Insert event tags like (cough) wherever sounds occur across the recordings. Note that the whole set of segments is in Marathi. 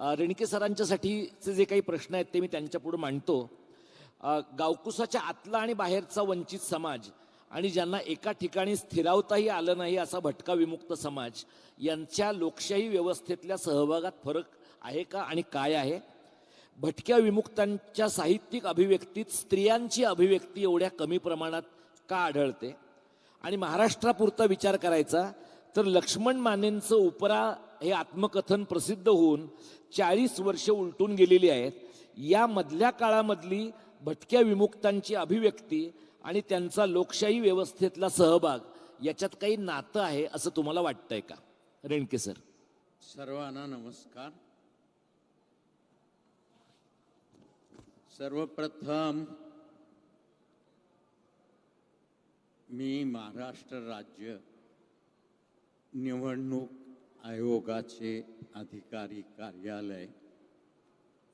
रेणके सरांच्यासाठीचे जे काही प्रश्न आहेत ते मी त्यांच्यापुढे मांडतो. गावकुसाच्या आतला आणि बाहेरचा वंचित समाज आणि ज्यांना एका ठिकाणी स्थिरावताही आलं नाही असा भटका विमुक्त समाज यांच्या लोकशाही व्यवस्थेतल्या सहभागात फरक आहे का आणि काय आहे? भटक्या विमुक्तांच्या साहित्यिक अभिव्यक्तीत स्त्रियांची अभिव्यक्ती एवढ्या कमी प्रमाणात का आढळते? आणि महाराष्ट्रापुरता विचार करायचा तर लक्ष्मण मानेंचं उपरा हे आत्मकथन प्रसिद्ध होऊन चाळीस वर्ष उलटून गेलेली आहेत. या मधल्या काळामधली भटक्या विमुक्तांची अभिव्यक्ती आणि त्यांचा लोकशाही व्यवस्थेतला सहभाग याच्यात काही नातं आहे असं तुम्हाला वाटतंय का? रेणके सर. सर्वांना नमस्कार. सर्वप्रथम मी महाराष्ट्र राज्य निवडणूक आयोगाचे अधिकारी कार्यालय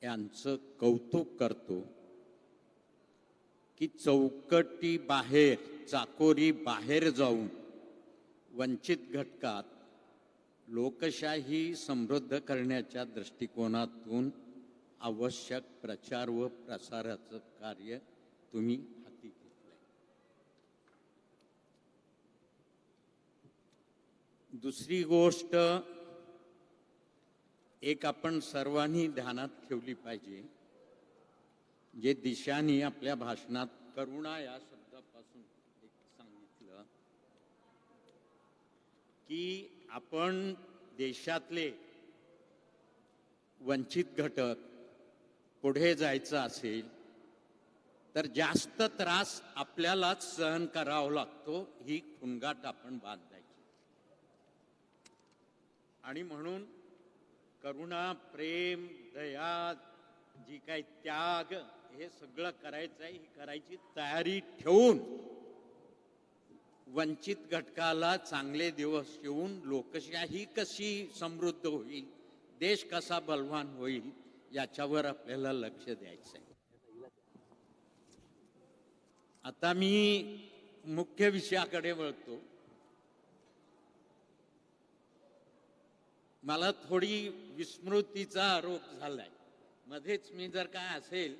यांचं कौतुक करतो की चौकटी बाहेर चाकोरी बाहेर जाऊन वंचित घटकात लोकशाही समृद्ध करण्याच्या दृष्टिकोनातून आवश्यक प्रचार व प्रसाराचं कार्य तुम्ही हाती घेतलंय दुसरी गोष्ट एक आपण सर्वांनी ध्यानात ठेवली पाहिजे जे दिशानी आपल्या भाषणात करुणा या शब्दापासून एक सांगितलं की आपण देशातले वंचित घटक पुढे जायचं असेल तर जास्त त्रास आपल्यालाच सहन करावा लागतो ही खुणगाट आपण बांधायची आणि म्हणून करुणा प्रेम दया जी काय त्याग हे सगळं करायचं आहे ही करायची तयारी ठेवून वंचित घटकाला चांगले दिवस येऊन लोकशाही कशी समृद्ध होईल देश कसा बलवान होईल याच्यावर आपल्याला लक्ष द्यायचं आहे आता मी मुख्य विषयाकडे वळतो. मला थोडी विस्मृतीचा रोग झालाय. मध्येच मी जर काय असेल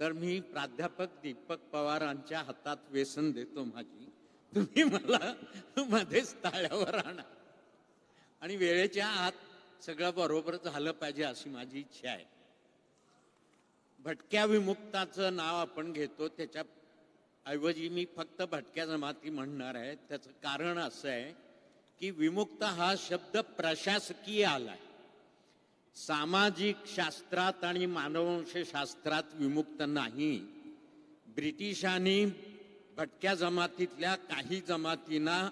तर मी प्राध्यापक दीपक पवारांच्या हातात व्यसन देतो माझी. तुम्ही मला मध्येच ताळ्यावर आणा. आणि वेळेच्या आत सगळं बरोबर झालं पाहिजे अशी माझी इच्छा आहे. भटक्या विमुक्ताचं नाव आपण घेतो त्याच्या ऐवजी मी फक्त भटक्या जमाती म्हणणार आहे. त्याचं कारण असं आहे की विमुक्त हा शब्द प्रशासकीय आलाय. सामाजिक शास्त्रात आणि मानववंश शास्त्रात विमुक्त नाही. ब्रिटिशांनी भटक्या जमातीतल्या काही जमातींना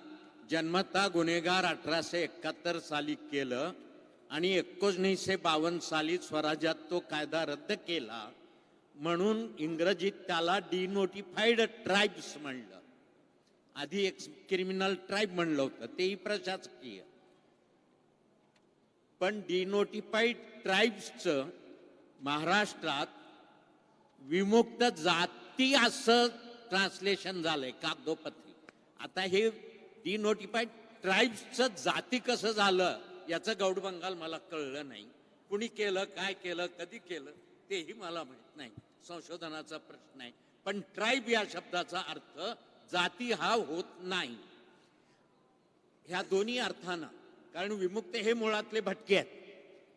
जन्मता गुन्हेगार अठराशे एकाहत्तर साली केलं आणि एकोणीसशे बावन्न साली स्वराज्यात तो कायदा रद्द केला. म्हणून इंग्रजीत त्याला डिनोटिफाईड ट्राईब्स म्हणलं. आधी एक क्रिमिनल ट्राईब म्हणलं होतं तेही प्रशासकीय. पण डिनोटिफाईड ट्राईब्सचं महाराष्ट्रात विमुक्त जाती असं ट्रान्सलेशन झालंय कागदोपत्री. आता हे डिनोटिफाईड ट्राईब्सचं जाती कसं झालं याचं गौड बंगाल मला कळलं नाही. कुणी केलं काय केलं कधी केलं तेही मला माहीत नाही. संशोधनाचा प्रश्न आहे. पण ट्राईब या शब्दाचा अर्थ जाती हा होत नाही. ह्या दोन्ही अर्थानं कारण विमुक्त हे मुळातले भटके आहेत.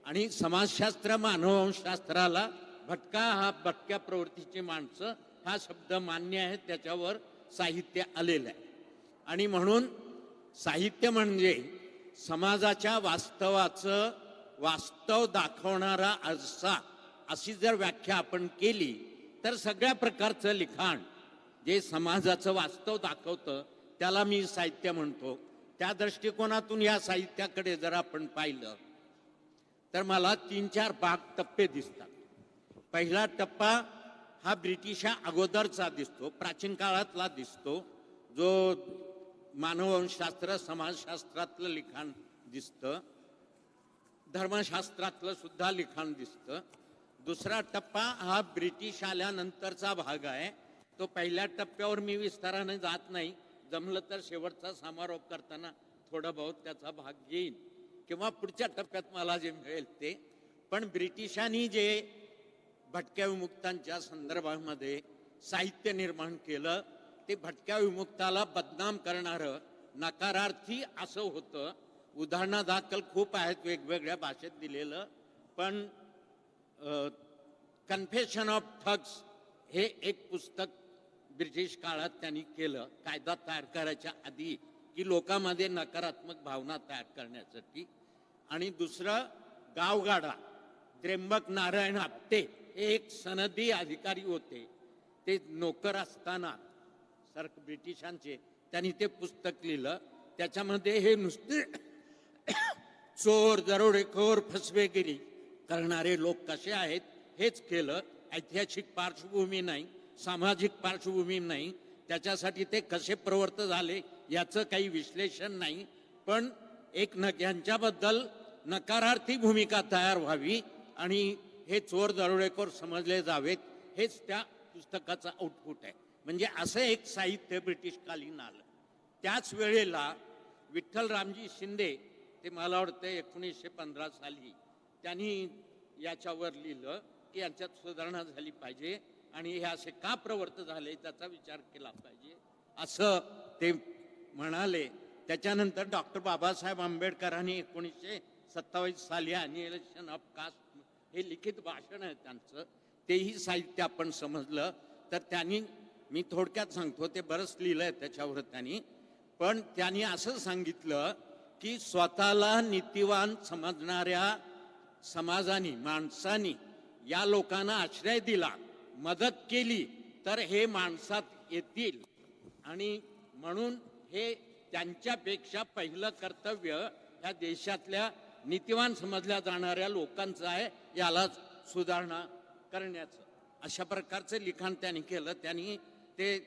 आणि समाजशास्त्र मानववंशशास्त्राला भटका हा भटक्या प्रवृत्तीची माणसं हा शब्द मान्य आहे त्याच्यावर साहित्य आलेलं आहे. आणि म्हणून साहित्य म्हणजे समाजाच्या वास्तवाचं वास्तव दाखवणारा आरसा अशी जर व्याख्या आपण केली तर सगळ्या प्रकारचं लिखाण जे समाजाचं वास्तव दाखवतं त्याला मी साहित्य म्हणतो. त्या दृष्टिकोनातून या साहित्याकडे जर आपण पाहिलं तर मला तीन चार भाग टप्पे दिसतात. पहिला टप्पा हा ब्रिटिशा अगोदरचा दिसतो प्राचीन काळातला दिसतो जो मानववंशशास्त्र समाजशास्त्रातलं लिखाण दिसतं धर्मशास्त्रातलं सुद्धा लिखाण दिसतं. दुसरा टप्पा हा ब्रिटिश आल्यानंतरचा भाग आहे तो पहिल्या टप्प्यावर मी विस्ताराने जात नाही. जमलं तर शेवटचा समारोप करताना थोडा बहुत त्याचा भाग घेईन. किंवा पुढच्या टप्प्यात मला जे मिळेल ते. पण ब्रिटिशांनी जे भटक्या विमुक्तांच्या संदर्भामध्ये साहित्य निर्माण केलं ते भटक्या विमुक्ताला बदनाम करणारं नकारार्थी असं होतं. उदाहरणादाखल खूप आहेत वेगवेगळ्या भाषेत दिलेलं. पण कन्फेशन ऑफ ठग्स हे एक पुस्तक ब्रिटिश काळात त्यांनी केलं कायदा तयार करायच्या आधी की लोकांमध्ये नकारात्मक भावना तयार करण्यासाठी. आणि दुसरं गावगाडा त्र्यंबक नारायण आपटे हे एक सनदी अधिकारी होते. ते नोकर असताना सर ब्रिटिशांचे त्यांनी ते पुस्तक लिहिलं. त्याच्यामध्ये हे नुसते (coughs) चोर दरोडेखोर फसवेगिरी करणारे लोक कसे आहेत हेच केलं. ऐतिहासिक पार्श्वभूमी नाही. सामाजिक पार्श्वभूमी नाही त्याच्यासाठी ते कसे प्रवर्त झाले याचं काही विश्लेषण नाही पण एक न यांच्याबद्दल नकारार्थी भूमिका तयार व्हावी आणि हे चोर दरोडेखोर समजले जावेत हेच त्या पुस्तकाचं आउटपुट आहे. म्हणजे असं एक साहित्य ब्रिटिशकालीन आलं. त्याच वेळेला विठ्ठल रामजी शिंदे ते मला वाटतं एकोणीसशे पंधरा साली त्यांनी याच्यावर लिहिलं की यांच्यात सुधारणा झाली पाहिजे. आणि हे असे का प्रवर्त झाले त्याचा विचार केला पाहिजे. असं ते म्हणाले. त्याच्यानंतर डॉक्टर बाबासाहेब आंबेडकरांनी एकोणीसशे सत्तावीस साली अनिलेशन ऑफ कास्ट हे लिखित भाषण आहे त्यांचं. तेही साहित्य आपण समजलं. तर त्यांनी मी थोडक्यात सांगतो ते बरंच लिहिलं आहे त्याच्यावर त्यांनी. पण त्यांनी असं सांगितलं की स्वतःला नीतिवान समजणाऱ्या समाजाने माणसानी या लोकांना आश्रय दिला. मदत केली तर हे माणसात येतील. आणि म्हणून हे त्यांच्यापेक्षा पहिलं कर्तव्य ह्या देशातल्या नीतिवान समजल्या जाणाऱ्या लोकांचं आहे याला सुधारणा करण्याचं. अशा प्रकारचं लिखाण त्यांनी केलं. त्यांनी ते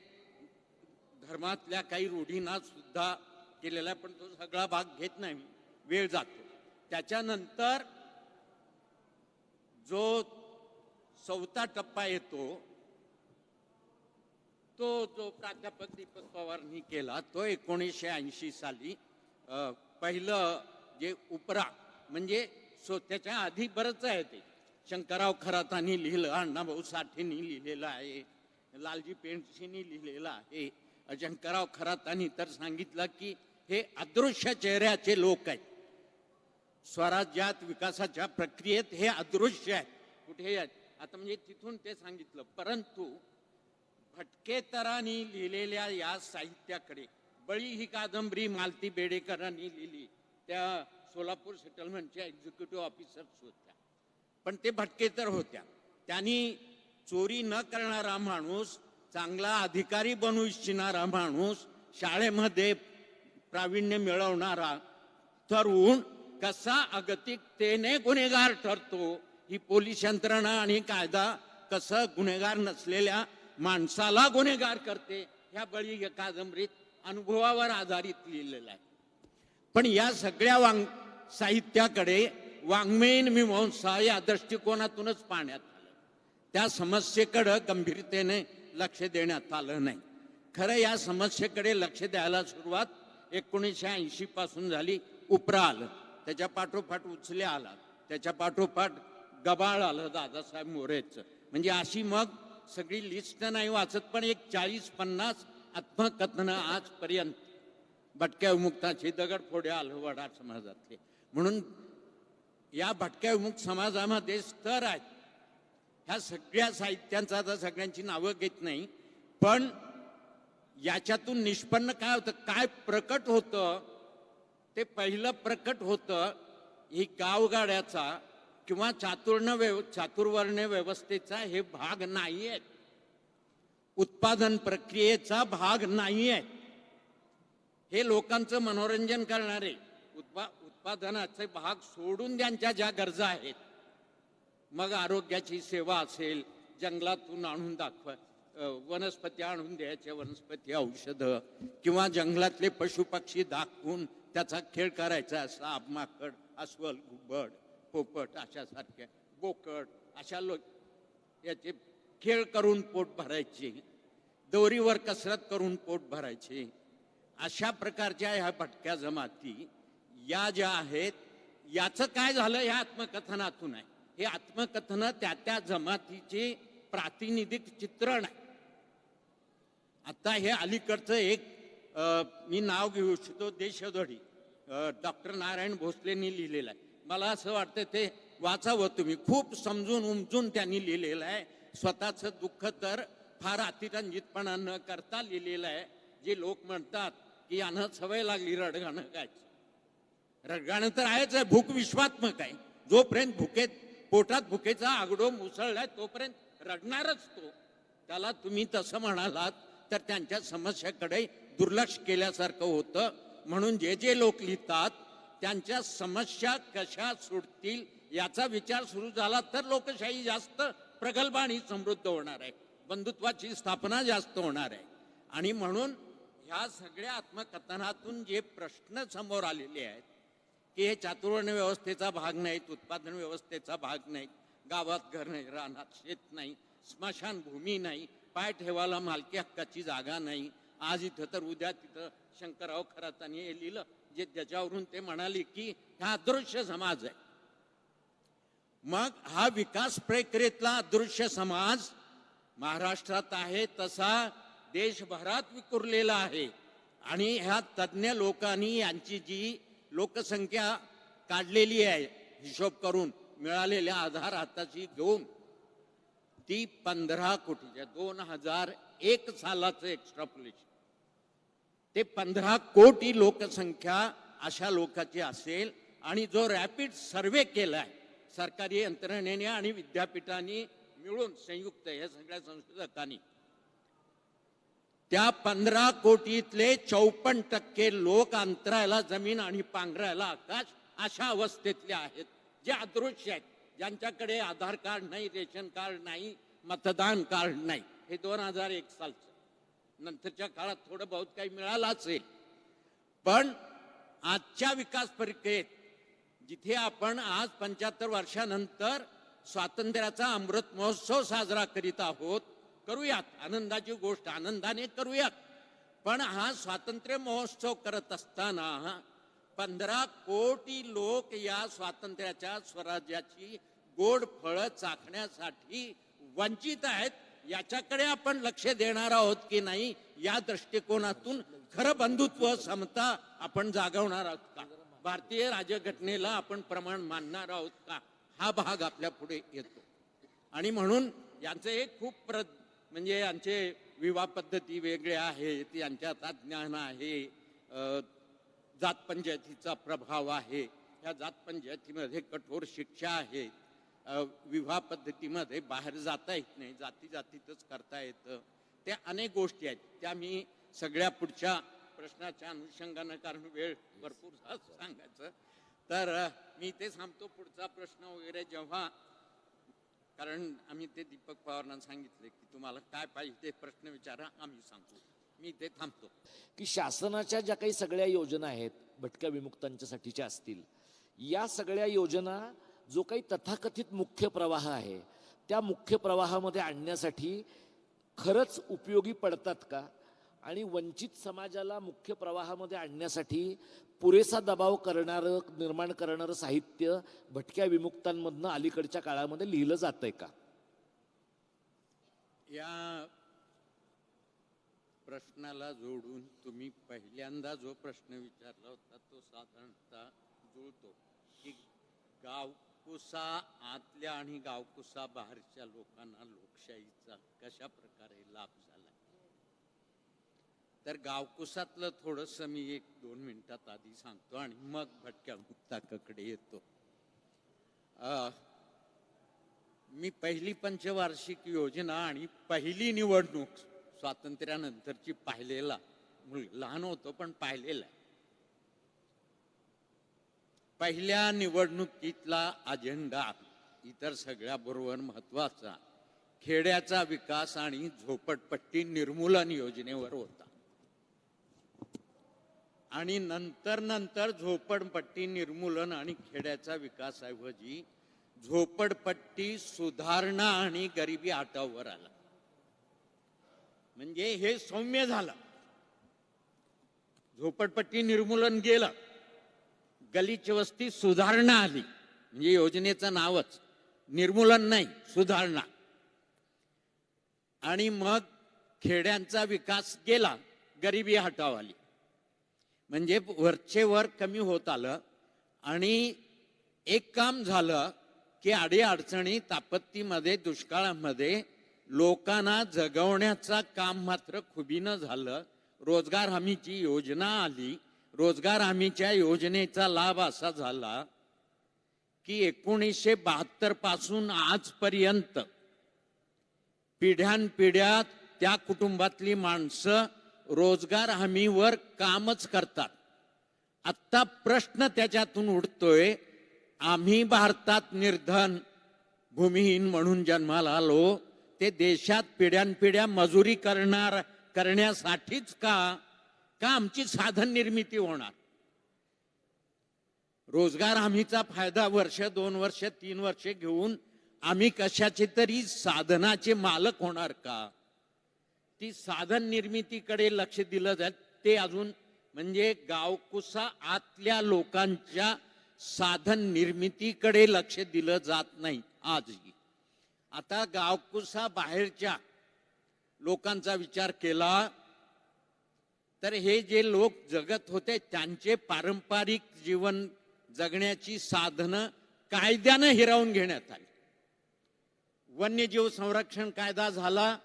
धर्मातल्या काही रूढींना सुद्धा केलेला आहे, पण तो सगळा भाग घेत नाही. वेळ जातो. त्याच्यानंतर जो चौथा टप्पा येतो. तो जो प्राध्यापक दीपक पवारनी केला. तो एकोणीसशे ऐंशी साली पहिलं जे उपरा म्हणजे सो त्याच्या आधी बरंच आहे ते. शंकरराव खरातांनी लिहिलं अण्णाभाऊ साठेंनी लिहिलेलं आहे लालजी पेंटशींनी लिहिलेलं आहे. शंकरराव खरातांनी तर सांगितलं की हे अदृश्य चेहऱ्याचे लोक आहेत. स्वराज्यात विकासाच्या प्रक्रियेत हे अदृश्य आहे कुठे आहेत? आता म्हणजे तिथून ते सांगितलं परंतु भटकेतरांनी लिहिलेल्या या साहित्याकडे बळी ही कादंबरी मालती बेडेकरांनी लिहिली. त्या सोलापूर सेटलमेंटच्या एक्झिक्युटिव्ह ऑफिसर्स होत्या. पण ते भटकेतर होत्या. त्यांनी चोरी न करणारा माणूस चांगला अधिकारी बनू इच्छिणारा माणूस शाळेमध्ये प्रावीण्य मिळवणारा ठरवून कसा अगतिकतेने गुन्हेगार ठरतो ही पोलीस यंत्रणा आणि कायदा कसं गुन्हेगार नसलेल्या माणसाला गुन्हेगार करते ह्या बळी या कादंबरीत अनुभवावर आधारित लिहिलेलं आहे. पण या सगळ्या वांग साहित्याकडे वाङ्मयीन मीमांसा या दृष्टिकोनातूनच पाहण्यात आलं. त्या समस्येकडं गंभीरतेने लक्ष देण्यात आलं नाही. खरं या समस्येकडे लक्ष द्यायला सुरुवात एकोणीसशे ऐंशी पासून झाली. उपरा आलं. त्याच्या पाठोपाठ उचल्या आला. त्याच्या पाठोपाठ गबाळ आलं दादासाहेब मोरेचं. म्हणजे अशी मग सगळी लिस्ट नाही वाचत पण एक चाळीस पन्नास आत्मकथनं आजपर्यंत भटक्या विमुक्ताची दगडफोड्या आलं वडा समाजातले. म्हणून या भटक्या विमुक्त समाजामध्ये स्तर आहेत. ह्या सगळ्या साहित्यांचा आता सगळ्यांची नावं घेत नाही पण याच्यातून निष्पन्न काय होतं काय प्रकट होतं ते पहिलं प्रकट होतं ही गावगाड्याचा किंवा चातुर्ण व्यव चातुर्वर्ण्य व्यवस्थेचा हे भाग नाही आहेत उत्पादन प्रक्रियेचा भाग नाही आहे हे लोकांचं मनोरंजन करणारे उत्पा उत्पादनाचे भाग सोडून त्यांच्या ज्या गरजा आहेत. मग आरोग्याची सेवा असेल जंगलातून आणून दाखवा वनस्पती आणून द्यायचे वनस्पती औषधं किंवा जंगलातले पशुपक्षी दाखवून त्याचा खेळ करायचा असा माकड अस्वल घुबड. पोपट अशासारख्या गोकट अशा लोक याचे खेळ करून पोट भरायचे दोरीवर कसरत करून पोट भरायचे. अशा प्रकारच्या ह्या भटक्या जमाती या ज्या आहेत याचं काय झालं ह्या आत्मकथनातून आहे. हे आत्मकथन त्या त्या जमातीचे प्रातिनिधिक चित्रण आहे. आता हे अलीकडचं एक मी नाव घेऊ इच्छितो देशधडी. डॉक्टर नारायण भोसलेंनी लिहिलेलं आहे. मला असं वाटतं ते वाचावं तुम्ही. खूप समजून उमजून त्यांनी लिहिलेलं आहे. स्वतःचं दुःख तर फार अतिरंजितपणा न करता लिहिलेलं आहे. जे लोक म्हणतात की यानं सवय लागली रडगाणं गायचं. रडगाणं तर आहेच आहे भूक विश्वात्मक आहे. जोपर्यंत भुकेत पोटात भुकेचा आगडो मुसळलाय तोपर्यंत रडणारच तो. त्याला तुम्ही तसं म्हणालात तर त्यांच्या समस्याकडे दुर्लक्ष केल्यासारखं होतं. म्हणून जे जे लोक लिहितात त्यांच्या समस्या कशा सुटतील याचा विचार सुरू झाला तर लोकशाही जास्त प्रगल्भ आणि समृद्ध होणार आहे. बंधुत्वाची स्थापना जास्त होणार आहे. आणि म्हणून ह्या सगळ्या आत्मकथनातून जे प्रश्न समोर आलेले आहेत की हे चातुर्वर्ण व्यवस्थेचा भाग नाहीत उत्पादन व्यवस्थेचा भाग नाही गावात घर नाही रानात शेत नाही स्मशानभूमी नाही पाय ठेवायला मालकी हक्काची जागा नाही आज इथं तर उद्या तिथं शंकरराव खरातांनी हे लिहिलं जे ज्याच्यावरून ते म्हणाले की हा अदृश्य समाज आहे. मग हा विकास प्रक्रियेतला अदृश्य समाज महाराष्ट्रात आहे तसा देशभरात विखुरलेला आहे. आणि ह्या तज्ज्ञ लोकांनी यांची जी लोकसंख्या काढलेली आहे हिशोब करून मिळालेल्या आधार हाताशी घेऊन ती पंधरा कोटीच्या दोन हजार एक सालाचं एक्स्ट्रापुलेशन ते पंधरा कोटी लोकसंख्या अशा लोकांची असेल आणि जो रॅपिड सर्वे केलाय सरकारी यंत्रणेने आणि विद्यापीठांनी मिळून संयुक्त या सगळ्या संशोधकांनी त्या पंधरा कोटीतले चौपन्न टक्के लोक अंतरायला जमीन आणि पांघरायला आकाश अशा अवस्थेतले आहेत जे अदृश्य आहेत. ज्यांच्याकडे आधार कार्ड नाही रेशन कार्ड नाही मतदान कार्ड नाही हे दोन हजार एक सालचं. नंतरच्या काळात थोडं बहुत काही मिळालं असेल. पण आजच्या विकास प्रक्रियेत जिथे आपण आज पंच्याहत्तर वर्षानंतर स्वातंत्र्याचा अमृत महोत्सव साजरा करीत आहोत करूयात. आनंदाची गोष्ट आनंदाने करूयात. पण हा स्वातंत्र्य महोत्सव करत असताना पंधरा कोटी लोक या स्वातंत्र्याच्या स्वराज्याची गोड फळं चाखण्यासाठी वंचित आहेत. याच्याकडे आपण लक्ष देणार आहोत की नाही या दृष्टिकोनातून खरं बंधुत्व समता आपण जागवणार आहोत का? भारतीय राज्यघटनेला आपण प्रमाण मानणार आहोत का? हा भाग आपल्या पुढे येतो. आणि म्हणून यांचे एक खूप प्र म्हणजे यांचे विवाह पद्धती वेगळ्या आहेत यांच्यात ज्ञान आहे जात पंचायतीचा प्रभाव आहे. या जात पंचायतीमध्ये कठोर शिक्षा आहे. विवाह पद्धतीमध्ये बाहेर जाता येत नाही जाती जातीतच करता येतं. त्या अनेक गोष्टी आहेत. त्या मी सगळ्या पुढच्या प्रश्नाच्या अनुषंगानं कारण वेळ भरपूर सांगायचं. तर मी ते सांगतो पुढचा प्रश्न वगैरे जेव्हा कारण आम्ही ते दीपक पवारांना सांगितले की तुम्हाला काय पाहिजे ते प्रश्न विचारा आम्ही सांगतो मी ते थांबतो. की शासनाच्या ज्या काही सगळ्या योजना आहेत भटक्या विमुक्तांच्यासाठीच्या असतील या सगळ्या योजना जो काही तथाकथित मुख्य प्रवाह आहे त्या मुख्य प्रवाहामध्ये आणण्यासाठी खरंच उपयोगी पडतात का? आणि वंचित समाजाला मुख्य प्रवाहामध्ये आणण्यासाठी पुरेसा दबाव करणारं निर्माण करणारं साहित्य भटक्या विमुक्तांमधनं अलीकडच्या काळामध्ये लिहिलं जातंय का? या प्रश्नाला जोडून तुम्ही पहिल्यांदा जो प्रश्न विचारला होता तो साधारणतः जुळतो की गावकुसा आतल्या आणि गावकुसा बाहेरच्या लोकांना लोकशाहीचा कशा प्रकारे लाभ झाला तर गावकुसातलं थोडस मी एक दोन मिनिटात आधी सांगतो आणि मग भटक्या मुक्ताकडे येतो मी पहिली पंचवार्षिक योजना आणि पहिली निवडणूक स्वातंत्र्यानंतरची पाहिलेला मुल- लहान होतो पण पाहिलेला आहे. पहिल्या निवडणुकीतला अजेंडा इतर सगळ्या बरोबर महत्त्वाचा खेड्याचा विकास आणि झोपडपट्टी निर्मूलन योजनेवर होता. आणि नंतर नंतर झोपडपट्टी निर्मूलन आणि खेड्याचा विकासाऐवजी झोपडपट्टी सुधारणा आणि गरिबी आटावर आला. म्हणजे हे सौम्य झालं. झोपडपट्टी निर्मूलन गेलं. गलीची वस्ती सुधारणा आली. म्हणजे योजनेचं नावच. निर्मूलन नाही सुधारणा. आणि मग खेड्यांचा विकास गेला गरिबी हटाव आली. म्हणजे वरचे वर कमी होत आलं आणि एक काम झालं की आडी अडचणी तापत्तीमध्ये दुष्काळामध्ये लोकांना जगवण्याचा काम मात्र खुबीनं झालं. रोजगार हमीची योजना आली. रोजगार हमीच्या योजनेचा लाभ असा झाला की एकोणीसशे बहात्तरपासून आजपर्यंत पिढ्यानपिढ्या त्या कुटुंबातली माणसं रोजगार हमीवर कामच करतात. आत्ता प्रश्न त्याच्यातून उठतोय आम्ही भारतात निर्धन भूमिहीन म्हणून जन्माला आलो ते देशात पिढ्यानपिढ्या मजुरी करणार करण्यासाठीच का? का आमची साधन निर्मिती होणार? रोजगार हमीचा फायदा वर्ष दोन वर्ष तीन वर्ष घेऊन आम्ही कशाचे तरी साधनाचे मालक होणार का? ती साधन निर्मितीकडे लक्ष दिलं जात ते अजून म्हणजे गावकुसा आतल्या लोकांच्या साधन निर्मितीकडे लक्ष दिलं जात नाही आजही. आता गावकुसा बाहेरच्या लोकांचा विचार केला तर हे जे लोक जगत होते त्यांचे पारंपरिक जीवन जगण्याची साधनं कायद्यानं हिरावून घेण्यात आली. वन्यजीव संरक्षण कायदा झाला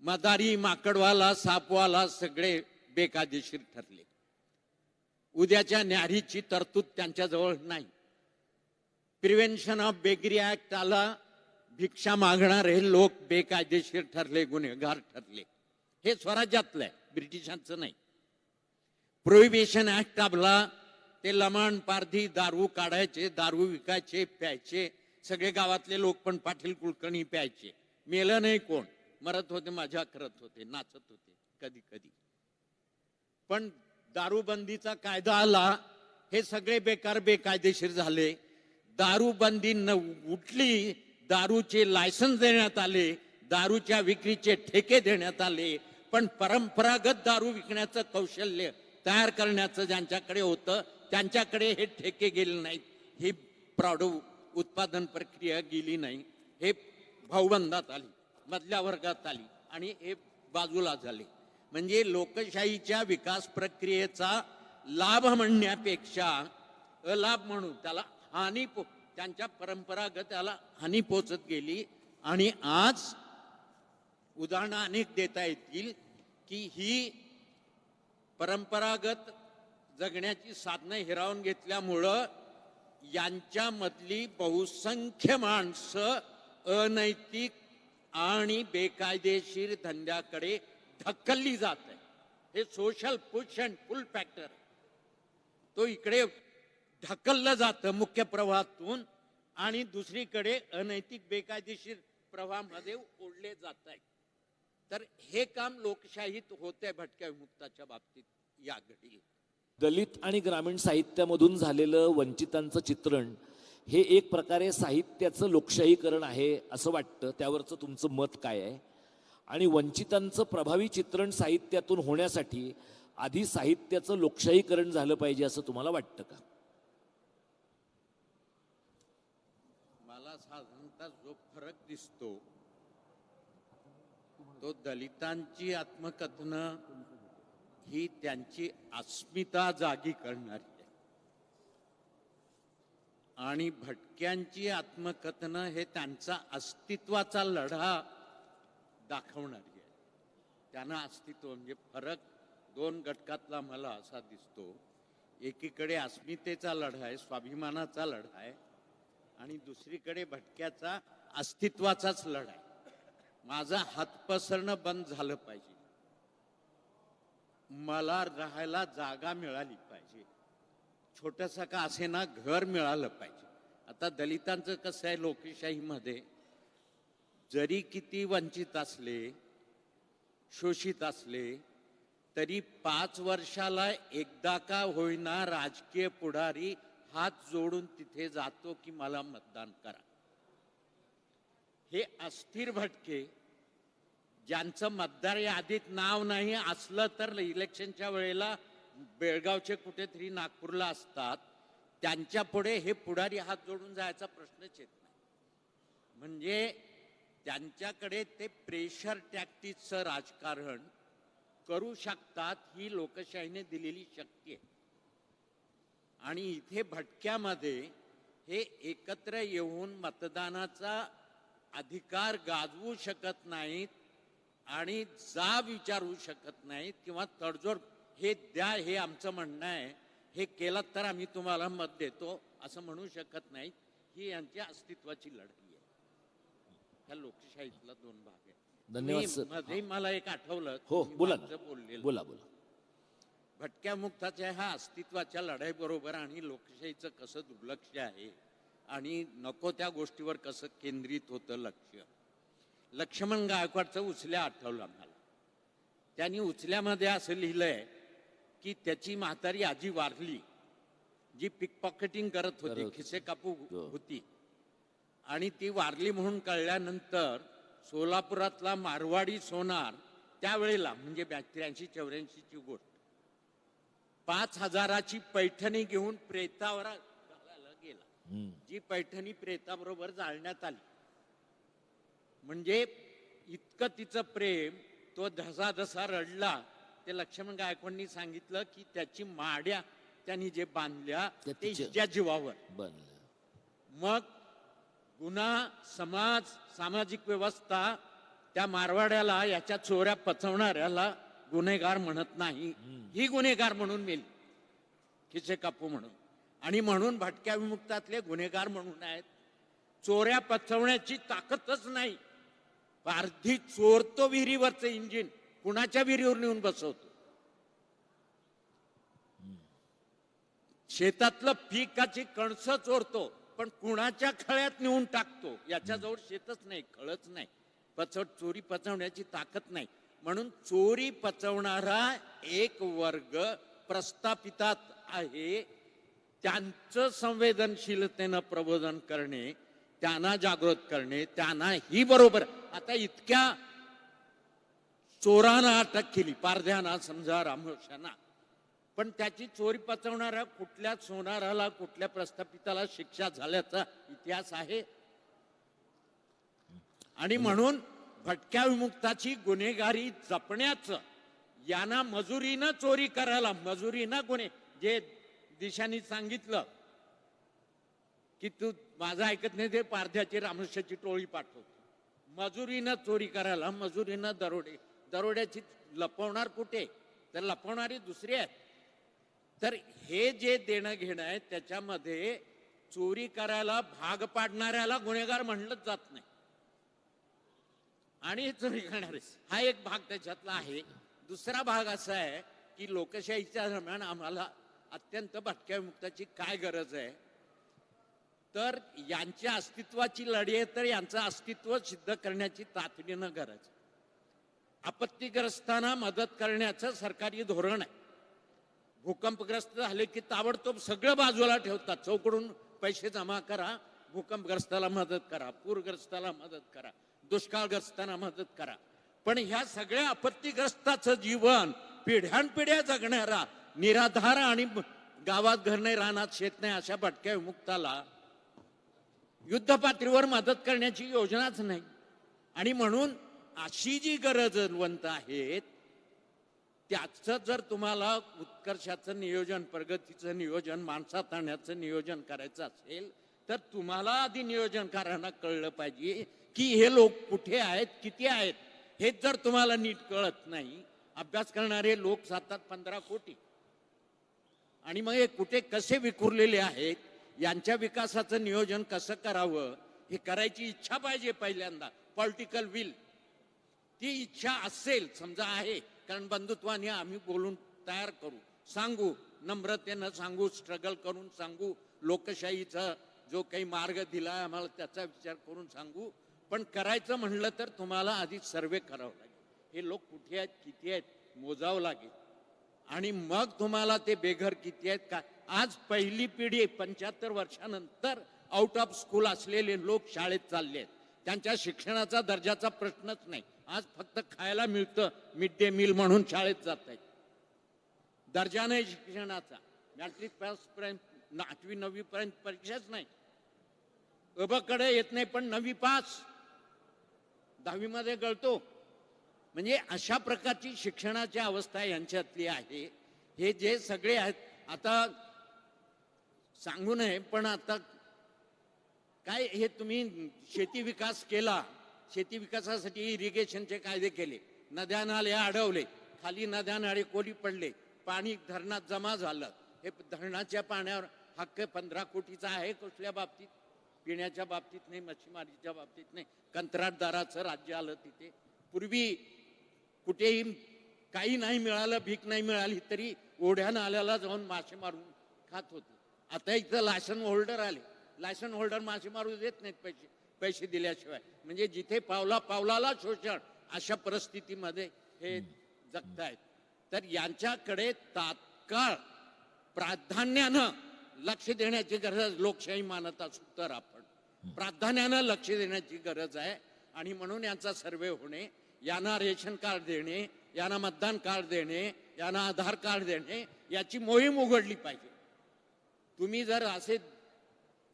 मदारी माकडवाला सापवाला सगळे बेकायदेशीर ठरले. उद्याच्या न्यारीची तरतूद त्यांच्याजवळ नाही. प्रिव्हेन्शन ऑफ बेगरी ऍक्ट आला भिक्षा मागणारे लोक बेकायदेशीर ठरले गुन्हेगार ठरले. हे स्वराज्यातलं आहे. ब्रिटिशांचं नाही. प्रोहिबिशन ऍक्ट आपला ते लमाण पारधी दारू काढायचे दारू विकायचे प्यायचे. सगळे गावातले लोक पण पाटील कुलकर्णी प्यायचे. मेलं नाही कोण. मरत होते माझ्या करत होते नाचत होते कधी कधी. पण दारूबंदीचा कायदा आला हे सगळे बेकार बेकायदेशीर झाले. दारूबंदी न उठली दारूचे लायसन्स देण्यात आले दारूच्या विक्रीचे ठेके देण्यात आले. पण परंपरागत दारू विकण्याचं कौशल्य तयार करण्याचं ज्यांच्याकडे होतं त्यांच्याकडे हे ठेके गेले नाहीत. ही प्रौढ उत्पादन प्रक्रिया गेली नाही. हे भाऊबंदात आली मधल्या वर्गात आली आणि हे बाजूला झाले. म्हणजे लोकशाहीच्या विकास प्रक्रियेचा लाभ म्हणण्यापेक्षा अलाभ म्हणून त्याला हानी पो त्यांच्या परंपरागत त्याला हानी पोचत गेली आणि आज उदाहरणं अनेक देता येतील. की ही परंपरागत जगण्याची साधनं हिरावून घेतल्यामुळं यांच्यामधली बहुसंख्य माणसं अनैतिक आणि बेकायदेशीर धंद्याकडे ढकलली जात आहे हे social push and pull factor तो इकडे ढकललं जातं मुख्य प्रवाहातून आणि दुसरीकडे अनैतिक बेकायदेशीर प्रवाहामध्ये ओढले जात आहे तर हे काम लोकशाहीत होतंय भटक्या विमुक्ताच्या बाबतीत या घडी. दलित आणि ग्रामीण साहित्यामधून झालेलं वंचितांचं चित्रण हे एक प्रकारे साहित्याचं लोकशाहीकरण आहे असं वाटतं. त्यावरचं तुमचं मत काय आहे? आणि वंचितांचं प्रभावी चित्रण साहित्यातून होण्यासाठी आधी साहित्याचं लोकशाहीकरण झालं पाहिजे असं तुम्हाला वाटतं का? मला साधारणतः जो फरक दिसतो तो दलितांची आत्मकथनं ही त्यांची अस्मिता जागी करणारी आहे. आणि भटक्यांची आत्मकथनं हे त्यांचा अस्तित्वाचा लढा दाखवणारी आहे. त्यांना अस्तित्व म्हणजे फरक दोन घटकातला मला असा दिसतो. एकीकडे अस्मितेचा लढा आहे स्वाभिमानाचा लढा आहे आणि दुसरीकडे भटक्याचा अस्तित्वाचाच लढा आहे. माझा हात पसरणं बंद झालं पाहिजे. मला राहायला जागा मिळाली पाहिजे. छोटस का असे ना घर मिळालं पाहिजे. आता दलितांचं कसं आहे लोकशाहीमध्ये जरी किती वंचित असले शोषित असले तरी पाच वर्षाला एकदा का होईना राजकीय पुढारी हात जोडून तिथे जातो की मला मतदान करा. हे अस्थिर भटके ज्यांचं मतदार यादीत नाव नाही असलं तर इलेक्शनच्या वेळेला बेळगावचे कुठेतरी नागपूरला असतात. त्यांच्या पुढे हे पुढारी हात जोडून जायचा प्रश्नच येत नाही. म्हणजे त्यांच्याकडे ते प्रेशर टॅक्टिकचं राजकारण करू शकतात ही लोकशाहीने दिलेली शक्ती आहे. आणि इथे भटक्यामध्ये हे एकत्र येऊन मतदानाचा अधिकार गाजवू शकत नाहीत आणि जा विचारू शकत नाहीत किंवा तडजोड हे द्या हे आमचं म्हणणं आहे. हे केलं तर आम्ही तुम्हाला मत देतो असं म्हणू शकत नाहीत. ही यांच्या अस्तित्वाची लढाई आहे. ह्या लोकशाहीतला दोन भाग आहे. धन्यवाद. मध्ये मला एक आठवलं. हो बोला बोललेलं. बोला बोला. भटक्या मुक्ताच्या ह्या अस्तित्वाच्या लढाईबरोबर आणि लोकशाहीचं कसं दुर्लक्ष आहे आणि नको त्या गोष्टीवर कसं केंद्रित होतं लक्ष. लक्ष्मण गायकवाडचं उचल्या आठवलं मला त्यांनी उचल्यामध्ये असं लिहिलंय की त्याची म्हातारी आजी वारली जी पिक पॉकेटिंग करत होती. खिसे कापू हो. होती आणि ती वारली म्हणून कळल्यानंतर सोलापुरातला मारवाडी सोनार त्यावेळेला म्हणजे त्र्याऐंशी चौऱ्याऐंशीची गोष्ट पाच हजाराची पैठणी घेऊन प्रेतावर गेला. जी पैठणी प्रेताबरोबर जाळण्यात आली म्हणजे इतकं तिचं प्रेम तो धसा धसा रडला. ते लक्ष्मण गायकवाडनी सांगितलं की त्याची माड्या त्यांनी जे बांधल्या त्या ते तिच्या- जीवावर. मग गुन्हा समाज सामाजिक व्यवस्था त्या मारवाड्याला याच्या चोऱ्या पचवणाऱ्याला गुन्हेगार म्हणत नाही. ही गुन्हेगार म्हणून मेली. खिसे कापू म्हणून. आणि म्हणून भटक्या विमुक्तातले गुन्हेगार म्हणून आहेत. चोऱ्या पचवण्याची ताकदच नाही. अर्धी चोरतो विहिरीवरचं इंजिन. कुणाच्या विहिरीवर नेऊन बसवतो? शेतातलं पिकाची कणस चोरतो पण कुणाच्या खळ्यात नेऊन टाकतो? याच्याजवळ शेतच नाही खळच नाही. पचवट चोरी पचवण्याची ताकद नाही. म्हणून चोरी पचवणारा एक वर्ग प्रस्थापितात आहे. त्यांचं संवेदनशीलतेनं प्रबोधन करणे त्यांना जागृत करणे त्यांना ही बरोबर. आता इतक्या चोरांना अटक केली पारध्याना समजा रामोशाना पण त्याची चोरी पचवणाऱ्या कुठल्या सोनाराला कुठल्या प्रस्थापिताला शिक्षा झाल्याचा इतिहास आहे. आणि म्हणून भटक्या विमुक्ताची गुन्हेगारी जपण्याचं यांना मजुरीनं चोरी करायला मजुरीनं गुन्हे जे दिशांनी सांगितलं की तू माझं ऐकत नाही ते पारध्याची रामोशाची टोळी पाठवतो. मजुरीनं चोरी करायला मजुरीनं दरोडे दरोड्याची लपवणार कुठे? तर लपवणारी दुसरी आहेत. तर हे जे देणं घेणं आहे त्याच्यामध्ये चोरी करायला भाग पाडणाऱ्याला गुन्हेगार म्हणलंच जात नाही. आणि चोरी करणारे हा एक भाग त्याच्यातला आहे. दुसरा भाग असा आहे की लोकशाहीच्या दरम्यान आम्हाला अत्यंत भटक्या मुक्ताची काय गरज आहे? तर यांच्या अस्तित्वाची लढी आहे तर यांचं अस्तित्व सिद्ध करण्याची तातडीनं गरज आपत्तीग्रस्तांना मदत करण्याचं सरकारी धोरण आहे. भूकंपग्रस्त झाले की ताबडतोब सगळं बाजूला ठेवतात. चौकडून पैसे जमा करा भूकंपग्रस्ताला मदत करा पूरग्रस्ताला मदत करा दुष्काळग्रस्तांना मदत करा. पण ह्या सगळ्या आपत्तीग्रस्ताचं जीवन पिढ्यानपिढ्या जगणारा निराधार आणि गावात घर नाही रानात शेत नाही अशा भटक्या विमुक्ताला युद्धपातळीवर मदत करण्याची योजनाच नाही. आणि म्हणून अशी जी गरजवंत आहेत त्याचं जर तुम्हाला उत्कर्षाचं नियोजन प्रगतीचं नियोजन माणसात आणण्याचं नियोजन करायचं असेल तर तुम्हाला आधी नियोजनकारांना कळलं पाहिजे की हे लोक कुठे आहेत किती आहेत हेच जर तुम्हाला नीट कळत नाही अभ्यास करणारे लोक सातात पंधरा कोटी. आणि मग हे कुठे कसे विखुरलेले आहेत यांच्या विकासाचं नियोजन कसं करावं हे करायची इच्छा पाहिजे पहिल्यांदा. पॉलिटिकल विल ती इच्छा असेल समजा आहे कारण बंधुत्वाने आम्ही बोलून तयार करू. सांगू नम्रतेनं सांगू स्ट्रगल करून सांगू लोकशाहीचा जो काही मार्ग दिला आम्हाला त्याचा विचार करून सांगू. पण करायचं म्हणलं तर तुम्हाला आधी सर्वे करावं लागेल. हे लोक कुठे आहेत किती आहेत मोजावं लागेल. आणि मग तुम्हाला ते बेघर किती आहेत का आज पहिली पिढी पंच्याहत्तर वर्षानंतर आउट ऑफ स्कूल असलेले लोक शाळेत चालले आहेत. त्यांच्या शिक्षणाचा दर्जाचा प्रश्नच नाही. आज फक्त खायला मिळतं मिड डे मील म्हणून शाळेत जात आहेत. दर्जा नाही शिक्षणाचा. मॅट्रिक पासपर्यंत आठवी नववी पर्यंत परीक्षाच नाही. अबकडे येत नाही पण नवी पास. दहावीमध्ये गळतो. म्हणजे अशा प्रकारची शिक्षणाची अवस्था यांच्यातली आहे. हे जे सगळे आहेत आता सांगू नये पण आता काय हे तुम्ही शेती विकास केला शेती विकासासाठी इरिगेशनचे कायदे केले नद्या नाले अडवले खाली नद्या नाळे कोली पडले पाणी धरणात जमा झालं. हे धरणाच्या पाण्यावर हक्क पंधरा कोटीचा आहे कुठल्या बाबतीत? पिण्याच्या बाबतीत नाही मच्छीमारीच्या बाबतीत नाही. कंत्राटदाराचं राज्य आलं तिथे. पूर्वी कुठेही काही नाही मिळालं भीक नाही मिळाली तरी ओढ्या नाल्याला जाऊन मासे मारून खात होते. आता इथं लायसन होल्डर आले. लायसन होल्डर मासे मारू देत नाहीत पैसे. पैसे दिल्याशिवाय. म्हणजे जिथे पावला पावलाला शोषण अशा परिस्थितीमध्ये हे जगतायत. तर यांच्याकडे तात्काळ प्राधान्यानं लक्ष देण्याची गरज लोकशाही मानत असू तर आपण. प्राधान्यानं लक्ष देण्याची गरज आहे. आणि म्हणून यांचा सर्वे होणे यांना रेशन कार्ड देणे यांना मतदान कार्ड देणे यांना आधार कार्ड देणे याची मोहीम उघडली पाहिजे. तुम्ही जर असे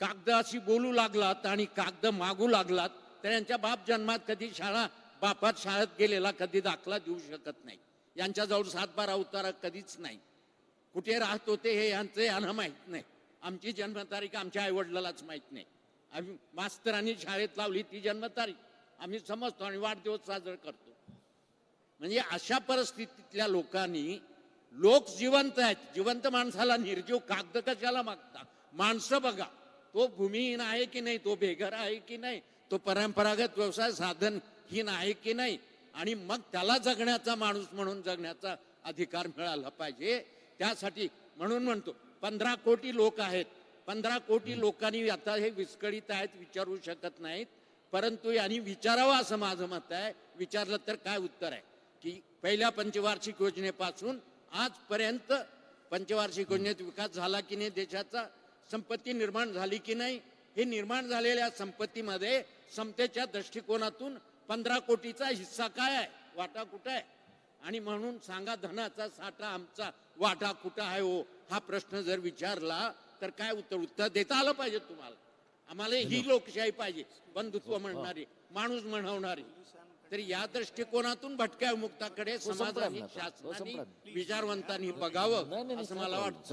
कागदाशी बोलू लागलात आणि कागद मागू लागलात तर यांच्या बाप जन्मात कधी शाळा बापात शाळेत गेलेला कधी दाखला देऊ शकत नाही. यांच्याजवळ सातबारा उतारा कधीच नाही. कुठे राहत होते हे यांचं यांना माहीत नाही. आमची जन्मतारीख आमच्या आईवडिलालाच माहीत नाही. आम्ही मास्तरांनी शाळेत लावली ती जन्मतारीख. आम्ही समजतो आणि वाढदिवस साजरा करतो. म्हणजे अशा परिस्थितीतल्या लोकांनी लोक जिवंत आहेत. जिवंत माणसाला निर्जीव कागद कशाला मागता? माणसं बघा. तो भूमिहीन आहे की नाही? तो बेघर आहे की नाही? तो परंपरागत व्यवसाय साधनहीन आहे की नाही? आणि मग त्याला जगण्याचा माणूस म्हणून जगण्याचा अधिकार मिळाला पाहिजे. त्यासाठी म्हणून म्हणतो पंधरा कोटी लोक आहेत. पंधरा कोटी लोकांनी आता हे विस्कळीत आहेत विचारू शकत नाहीत. परंतु यांनी विचारावं असं माझं मत आहे. विचारलं तर काय उत्तर आहे? की पहिल्या पंचवार्षिक योजनेपासून आजपर्यंत पंचवार्षिक योजनेत विकास झाला की नाही देशाचा संपत्ती निर्माण झाली की नाही हे निर्माण झालेल्या संपत्तीमध्ये समतेच्या दृष्टिकोनातून पंधरा कोटीचा हिस्सा काय आहे? वाटा कुठं आहे? आणि म्हणून सांगा धनाचा साठा आमचा वाटा कुठं आहे हो? हा प्रश्न जर विचारला तर काय उत्तर? उत्तर देता आलं पाहिजे तुम्हाला. आम्हाला ही लोकशाही पाहिजे बंधुत्व म्हणणारी माणूस म्हणवणारी. तर या दृष्टिकोनातून भटक्या मुक्ताकडे समाजाने शासनाने. विचारवंतांनी बघावं असं मला वाटतं.